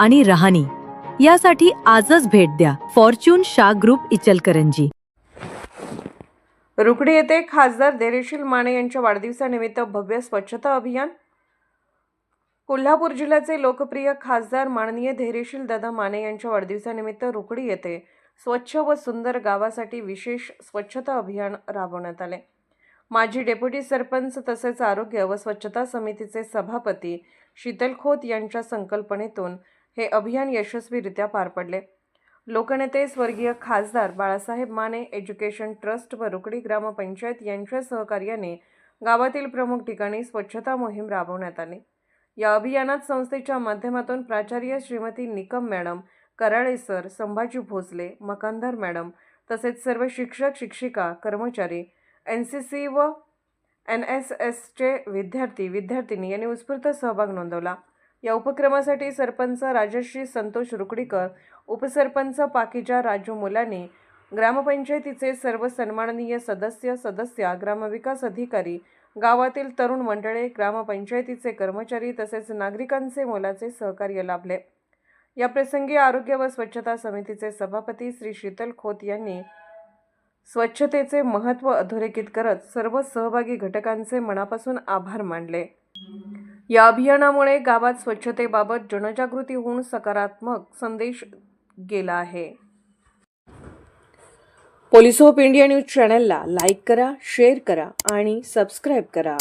आणि रहाणी. यासाठी आजच भेट द्या. फॉर्च्यून शा ग्रुप इचलकरंजी. रुकडी येथे खासदार देरेशील माने यांच्या वाढदिवसानिमित्त भव्य स्वच्छता अभियान. कोल्हापूर जिल्ह्याचे लोकप्रिय खासदार माननीय धैर्यशील दादा माने यांच्या वाढदिवसानिमित्त रुकडी येथे स्वच्छ व सुंदर गावासाठी विशेष स्वच्छता अभियान राबवण्यात आले. माजी डेप्युटी सरपंच तसेच आरोग्य व स्वच्छता समितीचे सभापती शीतल खोत यांच्या संकल्पनेतून हे अभियान यशस्वीरित्या पार पडले. लोकनेते स्वर्गीय खासदार बाळासाहेब माने एज्युकेशन ट्रस्ट व रुकडी ग्रामपंचायत यांच्या सहकार्याने गावातील प्रमुख ठिकाणी स्वच्छता मोहीम राबवण्यात आली. या अभियानात संस्थेच्या माध्यमातून प्राचार्य Shrimati Nikam madam Karale sir Sambhaji Bhosale Makandar madam तसेच सर्व शिक्षक शिक्षिका कर्मचारी एन सी सी व एन एस एसचे विद्यार्थी विद्यार्थिनी यांनी उत्स्फूर्त सहभाग नोंदवला. या उपक्रमासाठी सरपंच राजश्री संतोष रुकडीकर उपसरपंच पाकिजा राजू मुलाने ग्रामपंचायतीचे सर्व सन्माननीय सदस्य सदस्या ग्रामविकास अधिकारी गावातील तरुण मंडळे ग्रामपंचायतीचे कर्मचारी तसेच नागरिकांचे मोलाचे सहकार्य लाभले. या प्रसंगी आरोग्य व स्वच्छता समितीचे सभापती श्री शीतल खोत यांनी स्वच्छतेचे महत्त्व अधोरेखित करत सर्व सहभागी घटकांचे मनापासून आभार मानले. या अभियानामुळे गावात स्वच्छतेबाबत जनजागृती होऊन सकारात्मक संदेश गेला आहे. पोलीस ऑफ इंडिया न्यूज चॅनलला लाईक करा शेअर करा आणि सबस्क्राईब करा.